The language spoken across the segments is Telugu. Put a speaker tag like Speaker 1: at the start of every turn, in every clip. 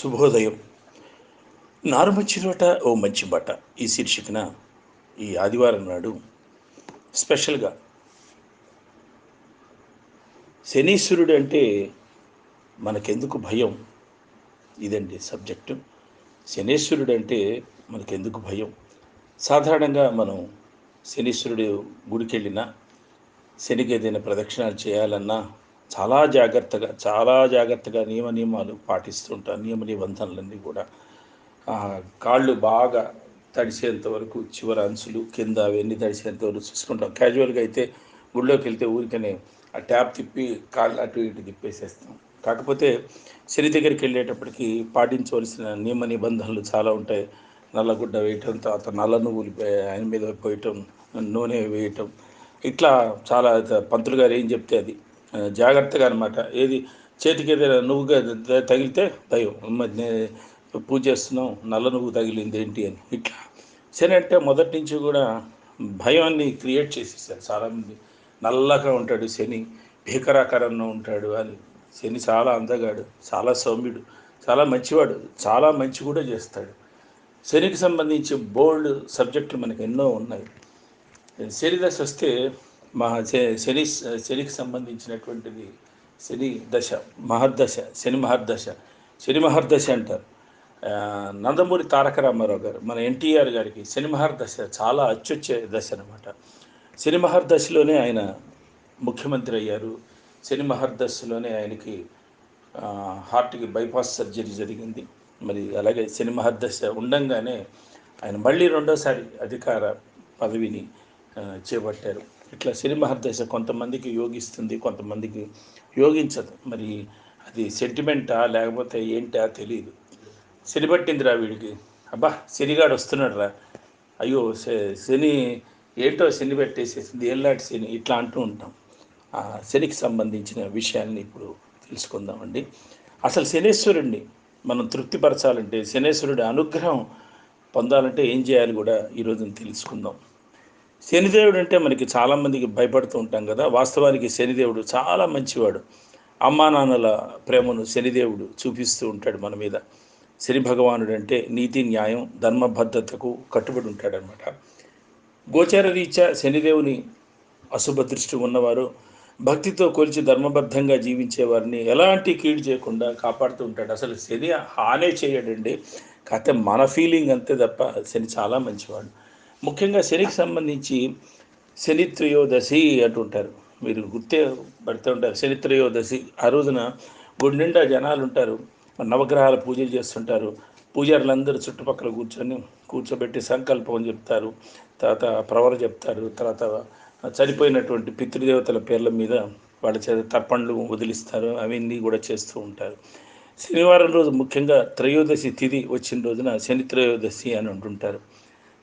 Speaker 1: శుభోదయం. నారుమచ్చిరోట ఓ మంచి బట్ట. ఈ శీర్షికన ఈ ఆదివారం నాడు స్పెషల్గా శనీశ్వరుడు అంటే మనకెందుకు భయం? ఇదండి సబ్జెక్టు. శనీశ్వరుడు అంటే మనకెందుకు భయం? సాధారణంగా మనం శనీశ్వరుడు గుడికి వెళ్ళినా శనికి ఏదైనా ప్రదక్షిణాలు చేయాలన్నా చాలా జాగ్రత్తగా చాలా జాగ్రత్తగా నియమ నియమాలు పాటిస్తుంటాం నియమ నిబంధనలన్నీ కూడా. కాళ్ళు బాగా తడిసేంత వరకు చివర అంచులు కింద అవన్నీ తడిసేంత వరకు చూసుకుంటాం. క్యాజువల్గా అయితే గుళ్ళోకి వెళ్తే ఊరికనే ఆ ట్యాప్ తిప్పి కాళ్ళు అటు ఇటు తిప్పేసేస్తాం. కాకపోతే శని దగ్గరికి వెళ్ళేటప్పటికి పాటించవలసిన నియమ నిబంధనలు చాలా ఉంటాయి. నల్లగుడ్డ వేయటం తర్వాత నల్ల నువ్వులు ఆయన మీద పోయటం నూనె వేయటం. ఇట్లా చాలా పంతులు గారు ఏం చెప్తే అది. జాగ్రత్తగా అనమాట ఏది చేతికి ఏదైనా నువ్వుగా తగిలితే దయం పూజ చేస్తున్నాం నల్ల నువ్వు తగిలింది ఏంటి అని. ఇట్లా. శని అంటే మొదటి నుంచి కూడా భయాన్ని క్రియేట్ చేసేసారు చాలామంది నల్లగా ఉంటాడు శని భీకరాకారంలో ఉంటాడు అని. శని చాలా అందగాడు చాలా సౌమ్యుడు చాలా మంచివాడు చాలా మంచి కూడా చేస్తాడు. శనికి సంబంధించి బోల్డ్ సబ్జెక్టులు మనకు ఎన్నో ఉన్నాయి. శని దశ వస్తే మహా శ- శని శనికి సంబంధించినటువంటిది శని దశ మహర్దశ శని మహర్దశ శని మహర్దశ అంటారు. నందమూరి తారక రామారావు గారు మన ఎన్టీఆర్ గారికి శని మహర్దశ చాలా అత్యుచ్చ దశ అనమాట శని మహర్దశలోనే ఆయన ముఖ్యమంత్రి అయ్యారు. శని మహర్దశలోనే ఆయనకి హార్ట్కి బైపాస్ సర్జరీ జరిగింది. మరి అలాగే శని మహర్దశ ఉండంగానే ఆయన మళ్ళీ రెండోసారి అధికార పదవిని చేపట్టారు. ఇట్లా శని మహర్దశ కొంతమందికి యోగిస్తుంది కొంతమందికి యోగించదు. మరి అది సెంటిమెంటా లేకపోతే ఏంటా తెలియదు శని పట్టిందిరా వీడికి. అబ్బా శనిగాడు వస్తున్నాడు రా అయ్యో శ- శని ఏంటో శని పెట్టేసేసింది ఏళ్ళాటి శని ఇట్లా అంటూ ఉంటాం. ఆ శనికి సంబంధించిన విషయాన్ని ఇప్పుడు తెలుసుకుందామండి. అసలు శనేశ్వరుడిని మనం తృప్తిపరచాలంటే శనేశ్వరుడి అనుగ్రహం పొందాలంటే ఏం చేయాలి కూడా ఈరోజు తెలుసుకుందాం. శనిదేవుడు అంటే మనకి చాలామందికి భయపడుతూ ఉంటాం కదా. వాస్తవానికి శనిదేవుడు చాలా మంచివాడు. అమ్మా నాన్నల ప్రేమను శనిదేవుడు చూపిస్తూ ఉంటాడు మన మీద. శని భగవానుడు అంటే నీతి న్యాయం ధర్మబద్ధతకు కట్టుబడి ఉంటాడనమాట గోచార రీత్యా శనిదేవుని అశుభ దృష్టి ఉన్నవారు భక్తితో కొలిచి ధర్మబద్ధంగా జీవించే వారిని ఎలాంటి కీడు చేయకుండా కాపాడుతూ ఉంటాడు. అసలు శని హానే చేయడండి. కాకపోతే మన ఫీలింగ్ అంతే తప్ప శని చాలా మంచివాడు. ముఖ్యంగా శనికి సంబంధించి శని త్రయోదశి అంటుంటారు. మీరు గుర్తే పడుతూ ఉంటారు. శని త్రయోదశి ఆ రోజున గుడి నిండా జనాలు ఉంటారు. నవగ్రహాల పూజలు చేస్తుంటారు. పూజారులందరూ చుట్టుపక్కల కూర్చొని కూర్చోబెట్టి సంకల్పం చెప్తారు. తర్వాత ప్రవర చెప్తారు. తర్వాత చనిపోయినటువంటి పితృదేవతల పేర్ల మీద వాళ్ళ చేత తప్పండ్లు వదిలిస్తారు. అవన్నీ కూడా చేస్తూ ఉంటారు. శనివారం రోజు ముఖ్యంగా త్రయోదశి తిథి వచ్చిన రోజున శని త్రయోదశి అని అంటుంటారు.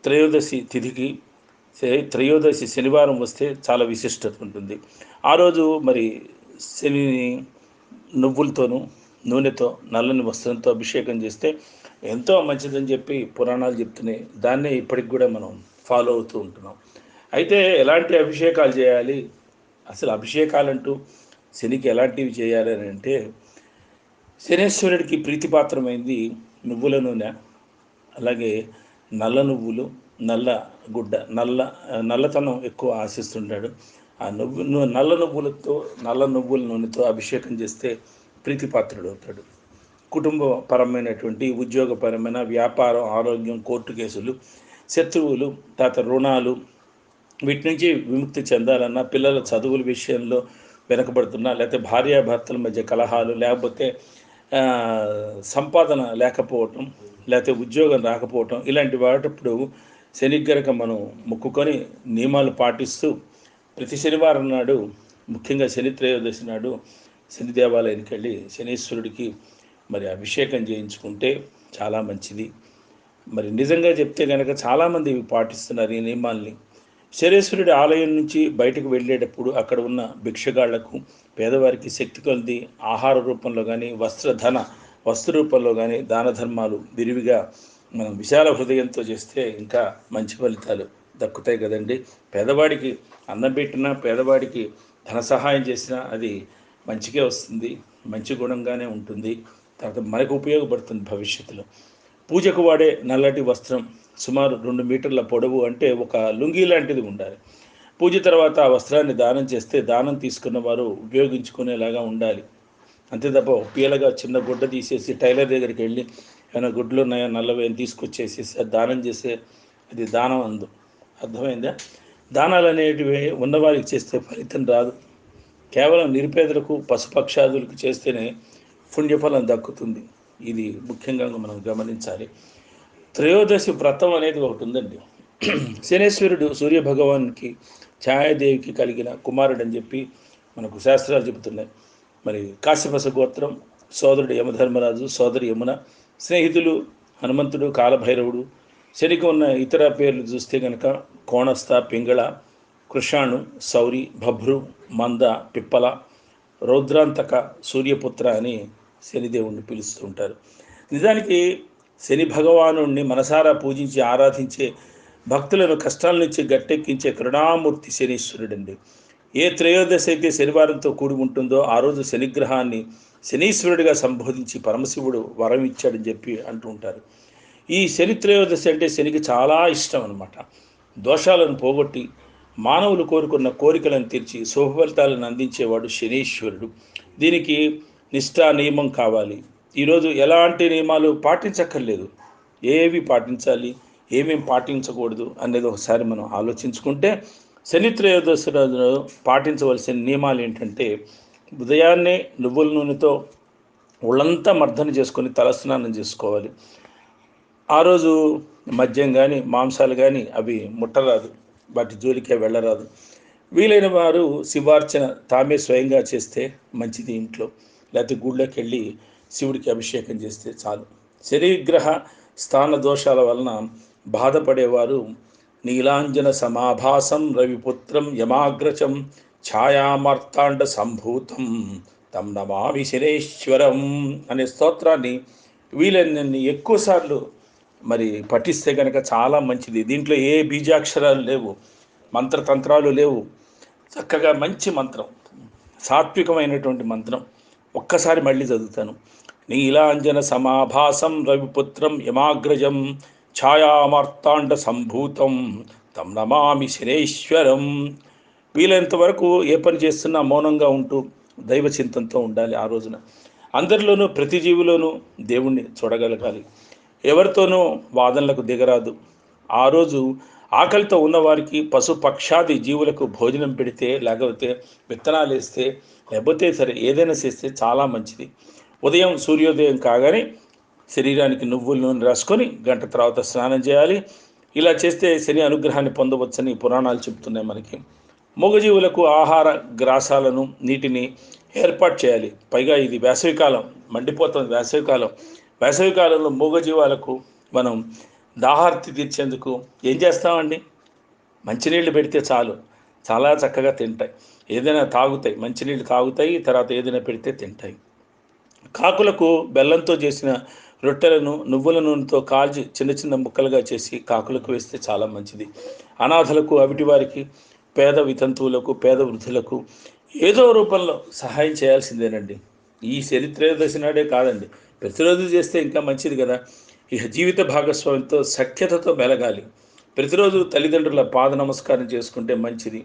Speaker 1: త్రయోదశి తిథికి త్రయోదశి శనివారం వస్తే చాలా విశిష్టత ఉంటుంది. ఆ రోజు మరి శనిని నువ్వులతోనూ నూనెతో నల్లని వస్త్రంతో అభిషేకం చేస్తే ఎంతో మంచిదని చెప్పి పురాణాలు చెప్తున్నాయి. దాన్నే ఇప్పటికి కూడా మనం ఫాలో అవుతూ ఉంటున్నాం. అయితే ఎలాంటి అభిషేకాలు చేయాలి? అసలు అభిషేకాలంటూ శనికి ఎలాంటివి చేయాలి అని అంటే శనేశ్వరుడికి ప్రీతిపాత్రమైంది నువ్వుల నూనె అలాగే నల్ల నువ్వులు నల్ల గుడ్డ నల్ల నల్లతనం ఎక్కువ ఆశిస్తుంటాడు. ఆ నువ్వు నల్ల నువ్వులతో నల్ల నువ్వుల నూనెతో అభిషేకం చేస్తే ప్రీతిపాత్రుడు అవుతాడు. కుటుంబపరమైనటువంటి ఉద్యోగపరమైన వ్యాపారం ఆరోగ్యం కోర్టు కేసులు శత్రువులు తర్వాత రుణాలు వీటి నుంచి విముక్తి చెందాలన్నా పిల్లల చదువుల విషయంలో వెనకబడుతున్నా లేకపోతే భార్యాభర్తల మధ్య కలహాలు లేకపోతే సంపాదన లేకపోవటం లేకపోతే ఉద్యోగం రాకపోవటం ఇలాంటి వాటప్పుడు శనిగ్గరక మనం మొక్కుకొని నియమాలు పాటిస్తూ ప్రతి శనివారం నాడు ముఖ్యంగా శని త్రయోదశి నాడు శని దేవాలయానికి వెళ్ళి శనీశ్వరుడికి మరి అభిషేకం చేయించుకుంటే చాలా మంచిది. మరి నిజంగా చెప్తే కనుక చాలామంది ఇవి పాటిస్తున్నారు ఈ నియమాల్ని. శరేశ్వరుడి ఆలయం నుంచి బయటకు వెళ్ళేటప్పుడు అక్కడ ఉన్న భిక్షగాళ్ళకు పేదవారికి శక్తి కొలది ఆహార రూపంలో కానీ వస్త్రధన వస్తు రూపంలో కానీ దాన ధర్మాలు విరివిగా మనం విశాల హృదయంతో చేస్తే ఇంకా మంచి ఫలితాలు దక్కుతాయి కదండి. పేదవాడికి అన్నం పెట్టినా పేదవాడికి ధన సహాయం చేసినా అది మంచిగా వస్తుంది మంచి గుణంగానే ఉంటుంది. తర్వాత మనకు ఉపయోగపడుతుంది భవిష్యత్తులో. పూజకు వాడే నల్లటి వస్త్రం సుమారు రెండు మీటర్ల పొడవు అంటే ఒక లుంగీ లాంటిది ఉండాలి. పూజ తర్వాత ఆ వస్త్రాన్ని దానం చేస్తే దానం తీసుకున్న వారు ఉపయోగించుకునేలాగా ఉండాలి. అంతే తప్ప పీలగా చిన్న గుడ్డ తీసేసి టైలర్ దగ్గరికి వెళ్ళి ఏమైనా గుడ్లు ఉన్నాయో నల్లవి అని తీసుకొచ్చేసి అది దానం చేసే అది దానం అందు. అర్థమైందా? దానాలు అనేటివి ఉన్నవారికి చేస్తే ఫలితం రాదు. కేవలం నిరుపేదలకు పశుపక్షాదులకు చేస్తేనే పుణ్యఫలం దక్కుతుంది. ఇది ముఖ్యంగా మనం గమనించాలి. త్రయోదశి వ్రతం అనేది ఒకటి ఉందండి. శనేశ్వరుడు సూర్య భగవానికి ఛాయాదేవికి కలిగిన కుమారుడు అని చెప్పి మనకు శాస్త్రాలు చెబుతున్నాయి. మరి కాశ్యపస గోత్రం సోదరుడు యమధర్మరాజు సోదరి యమున స్నేహితులు హనుమంతుడు కాలభైరవుడు శనికి ఉన్న ఇతర పేర్లు చూస్తే కనుక కోణస్థ పింగళ కృషాణు సౌరి భభ్రు మంద పిప్పల రౌద్రాంతక సూర్యపుత్ర అని శనిదేవుణ్ణి పిలుస్తుంటారు. నిజానికి శని భగవాను మనసారా పూజించి ఆరాధించే భక్తులను కష్టాల నుంచి గట్టెక్కించే కరుణామూర్తి శనీశ్వరుడండి. ఏ త్రయోదశి అయితే శనివారంతో కూడి ఉంటుందో ఆ రోజు శనిగ్రహాన్ని శనీశ్వరుడిగా సంబోధించి పరమశివుడు వరం ఇచ్చాడని చెప్పి అంటూ ఉంటారు. ఈ శని త్రయోదశి అంటే శనికి చాలా ఇష్టం అనమాట దోషాలను పోగొట్టి మానవులు కోరుకున్న కోరికలను తీర్చి శుభ ఫలితాలను అందించేవాడు శనీశ్వరుడు. దీనికి నిష్ఠా నియమం కావాలి. ఈరోజు ఎలాంటి నియమాలు పాటించక్కర్లేదు. ఏవి పాటించాలి? ఏమేమి పాటించకూడదు? అనేది ఒకసారి మనం ఆలోచించుకుంటే శని త్రయోదశి రోజున పాటించవలసిన నియమాలు ఏంటంటే ఉదయాన్నే నువ్వుల నూనెతో ఒళ్ళంతా మర్దన చేసుకొని తలస్నానం చేసుకోవాలి. ఆ రోజు మద్యం కానీ మాంసాలు కానీ అవి ముట్టరాదు. వాటి జోలికే వెళ్ళరాదు. వీలైన వారు శివార్చన తామే స్వయంగా చేస్తే మంచిది ఇంట్లో. లేకపోతే గుళ్ళోకి వెళ్ళి శివుడికి అభిషేకం చేస్తే చాలు. శరీగ్రహ స్థాన దోషాల వలన బాధపడేవారు నీలాంజన సమాభాసం రవిపుత్రం యమాగ్రచం ఛాయామర్తాండ సంభూతం తం నమామి శనేశ్వరం అనే స్తోత్రాన్ని వీలైనన్ని ఎక్కువసార్లు మరి పఠిస్తే కనుక చాలా మంచిది. దీంట్లో ఏ బీజాక్షరాలు లేవు మంత్రతంత్రాలు లేవు. చక్కగా మంచి మంత్రం సాత్వికమైనటువంటి మంత్రం. ఒక్కసారి మళ్ళీ చదువుతాను. నీలాంజన సమాభాసం రవిపుత్రం యమాగ్రజం ఛాయామార్తాండ సంభూతం తం నమామి శనేశ్వరం. వీలైనంత వరకు ఏ పని చేస్తున్నా మౌనంగా ఉంటూ దైవ చింతనతో ఉండాలి ఆ రోజున. అందరిలోనూ ప్రతి జీవిలోనూ దేవుణ్ణి చూడగలగాలి. ఎవరితోనూ వాదనలకు దిగరాదు. ఆ రోజు ఆకలితో ఉన్నవారికి పశు పక్షాది జీవులకు భోజనం పెడితే లేకపోతే విత్తనాలు వేస్తే లేకపోతే సరే ఏదైనా చేస్తే చాలా మంచిది. ఉదయం సూర్యోదయం కాగానే శరీరానికి నువ్వుల నూనె రాసుకొని గంట తర్వాత స్నానం చేయాలి. ఇలా చేస్తే శని అనుగ్రహాన్ని పొందవచ్చని పురాణాలు చెబుతున్నాయి మనకి. మూగజీవులకు ఆహార గ్రాసాలను నీటిని ఏర్పాటు చేయాలి. పైగా ఇది వేసవికాలం మండిపోతుంది వేసవికాలం వేసవికాలంలో మూగజీవాలకు మనం దాహార్తి తీర్చేందుకు ఏం చేస్తామండి? మంచినీళ్ళు పెడితే చాలు. చాలా చక్కగా తింటాయి. ఏదైనా తాగుతాయి. మంచినీళ్ళు తాగుతాయి. తర్వాత ఏదైనా పెడితే తింటాయి. కాకులకు బెల్లంతో చేసిన రొట్టెలను నువ్వుల నూనెతో కాల్చి చిన్న చిన్న ముక్కలుగా చేసి కాకులకు వేస్తే చాలా మంచిది. అనాథలకు అవిటి వారికి పేద వితంతువులకు పేద వృద్ధులకు ఏదో రూపంలో సహాయం చేయాల్సిందేనండి. ఈ చరిత్రదశి నాడే కాదండి. ప్రతిరోజు చేస్తే ఇంకా మంచిది కదా. ఇక జీవిత భాగస్వామితో సఖ్యతతో మెలగాలి. ప్రతిరోజు తల్లిదండ్రుల పాద నమస్కారం చేసుకుంటే మంచిది.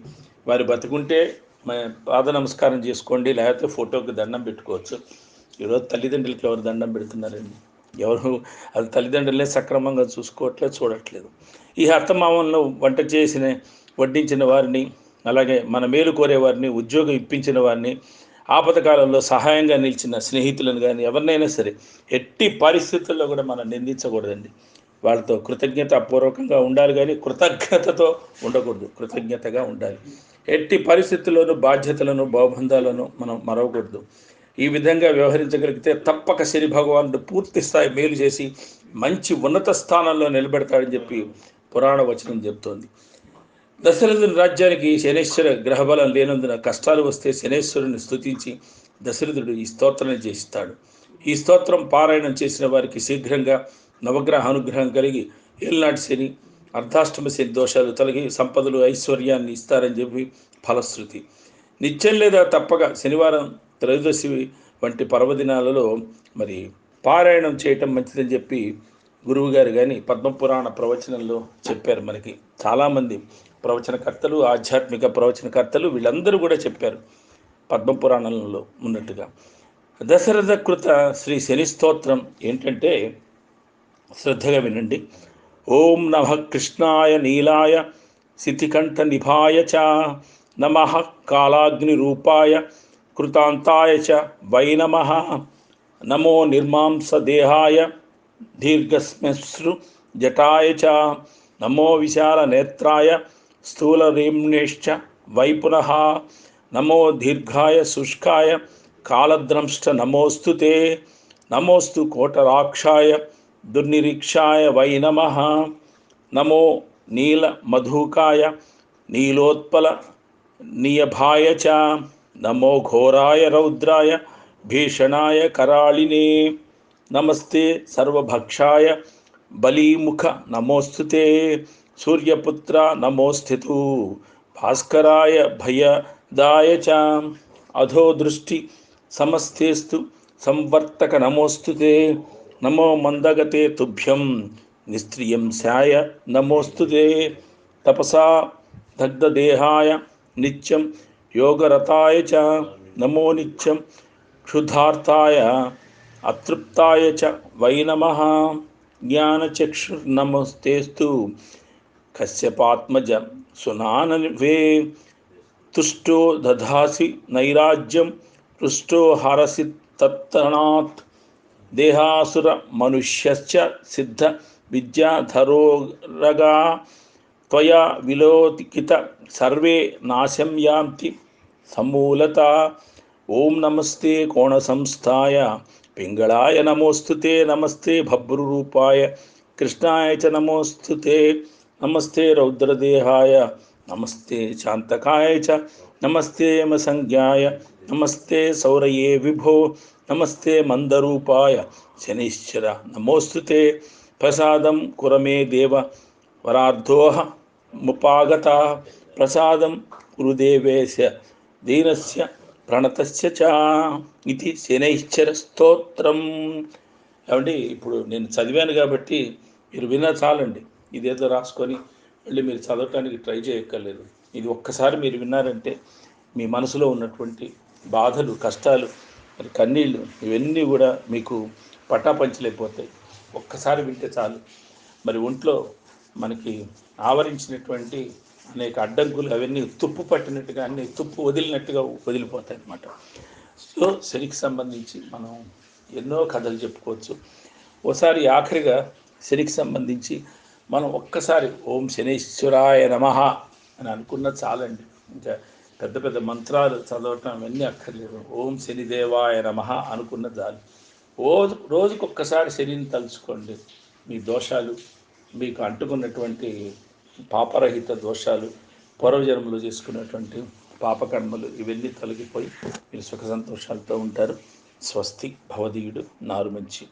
Speaker 1: వారు బతుకుంటే పాద నమస్కారం చేసుకోండి లేకపోతే ఫోటోకి దండం పెట్టుకోవచ్చు. ఈరోజు తల్లిదండ్రులకి ఎవరు దండం పెడుతున్నారండి? ఎవరు అది తల్లిదండ్రులే సక్రమంగా చూసుకోవట్లేదు చూడట్లేదు. ఈ అత్తమామంలో వంట చేసిన వడ్డించిన వారిని అలాగే మన మేలు కోరే వారిని ఉద్యోగం ఇప్పించిన వారిని ఆపదకాలంలో సహాయంగా నిలిచిన స్నేహితులను కానీ ఎవరినైనా సరే ఎట్టి పరిస్థితుల్లో కూడా మనం నిందించకూడదండి. వాళ్ళతో కృతజ్ఞత పూర్వకంగా ఉండాలి కానీ కృతజ్ఞతతో ఉండకూడదు. కృతజ్ఞతగా ఉండాలి. ఎట్టి పరిస్థితుల్లోనూ బాధ్యతలను బహుబంధాలను మనం మరవకూడదు. ఈ విధంగా వ్యవహరించగలిగితే తప్పక శని భగవానుడు పూర్తి స్థాయి మేలు చేసి మంచి ఉన్నత స్థానంలో నిలబెడతాడని చెప్పి పురాణ వచనం చెప్తోంది. దశరథుని రాజ్యానికి శనేశ్వర గ్రహబలం లేనందున కష్టాలు వస్తే శనేశ్వరుని స్థుతించి దశరథుడు ఈ స్తోత్రాన్ని చేస్తాడు ఈ స్తోత్రం పారాయణం చేసిన వారికి శీఘ్రంగా నవగ్రహ అనుగ్రహం కలిగి ఏళ్ళనాటి శని అర్ధాష్టమ శని దోషాలు తొలగి సంపదలు ఐశ్వర్యాన్ని ఇస్తారని చెప్పి ఫలశ్రుతి. నిత్యం లేదా తప్పక శనివారం త్రయోదశి వంటి పర్వదినాలలో మరి పారాయణం చేయటం మంచిదని చెప్పి గురువు గారు కానీ పద్మపురాణ ప్రవచనంలో చెప్పారు మనకి. చాలామంది ప్రవచనకర్తలు ఆధ్యాత్మిక ప్రవచనకర్తలు వీళ్ళందరూ కూడా చెప్పారు పద్మపురాణంలో ఉన్నట్టుగా. దశరథ కృత శ్రీ శని స్తోత్రం ఏంటంటే శ్రద్ధగా వినండి. ఓం నమ కృష్ణాయ నీలాయ శితికంఠ నిభాయ చ నమ కాలాగ్ని రూపాయ కృతాంతాయ చ వై నమ నమో నిర్మాంసదేహాయ దీర్ఘస్మశ్రు జటాయ చ నమో విశాల నేత్రాయ స్థూలరేమ్ణేశ్చ వైపునః నమో దీర్ఘాయ శుష్కాయ కాళద్రంష్ట నమోస్తు నమోస్తు కోటరాక్షాయ దుర్నిరీక్షాయ వై నమ నమో నీల మధుకాయ నీలోత్పల నియభాయ చ నమో ఘోరాయ రౌద్రాయ భీషణాయ కరాళినే నమస్తే సర్వభక్షాయ బలీముఖ నమోస్తుతే సూర్యపుత్ర నమోస్థితు. భాస్కరాయ భయదాయ చ. అధో దృష్టి సమస్తేస్తు సంవర్తక నమోస్తుతే నమో మందగతే తుభ్యం నిస్త్రియం శాయ నమోస్తుతే తపసా దగ్ధదేహాయ నిత్యం యోగరతాయ చ నమో నిత్యం క్షుధార్థాయ అతృప్తాయ చ వై నమ. జ్ఞానచక్షుర్నమస్తేస్తు कश्यपात्मज सुनानवे तुष्टो दधासी नैराज्यम पृष्टो हरसी तत्तनात् देहासुर मनुष्य सिद्ध विद्याधरोगा त्वया विलोकित सर्वे नाशं या समूलता। ओम नमस्ते कोण संस्थाय पिंगलाय नमोस्तुते नमस्ते भभ्रुरूपाय कृष्णाय च नमोस्तुते ते। నమస్తే రౌద్రదేహాయ నమస్తే శాంతకాయ చ నమస్తే సంజ్ఞాయ నమస్తే సౌరయే విభో నమస్తే మందరూపాయ శనిశ్చర నమోస్తుతే ప్రసాదం కురమే దేవ వరార్ధోహ ముపాగత ప్రసాదం గురుదేవేశ దీనస్య ప్రణతస్య చ ఇది శనైశ్చర స్తోత్రం కాబట్టి ఇప్పుడు నేను చదివాను కాబట్టి మీరు విన్నా చాలండి. ఇదేదో రాసుకొని మళ్ళీ మీరు చదవటానికి ట్రై చేయక్కర్లేదు. ఇది ఒక్కసారి మీరు విన్నారంటే మీ మనసులో ఉన్నటువంటి బాధలు కష్టాలు మరి కన్నీళ్ళు ఇవన్నీ కూడా మీకు పట్టాపంచలేకపోతాయి ఒక్కసారి వింటే చాలు. మరి ఒంట్లో మనకి ఆవరించినటువంటి అనేక అడ్డంకులు అవన్నీ తుప్పు పట్టినట్టుగా అన్ని తుప్పు వదిలినట్టుగా వదిలిపోతాయి అన్నమాట. సో శనికి సంబంధించి మనం ఎన్నో కథలు చెప్పుకోవచ్చు. ఓసారి ఆఖరిగా శనికి సంబంధించి మనం ఒక్కసారి ఓం శనీశ్వరాయ నమ అని అనుకున్న చాలండి. ఇంకా పెద్ద పెద్ద మంత్రాలు చదవటం అవన్నీ అక్కర్లేదు. ఓం శనిదేవాయ నమ అనుకున్న చాలు. రోజు రోజుకొక్కసారి శనిని తలుచుకోండి. మీ దోషాలు మీకు అంటుకున్నటువంటి పాపరహిత దోషాలు పూర్వజన్మలు చేసుకున్నటువంటి పాపకర్మలు ఇవన్నీ తొలగిపోయి మీరు సుఖ సంతోషాలతో ఉంటారు. స్వస్తి భవదీయుడు నారు మంచి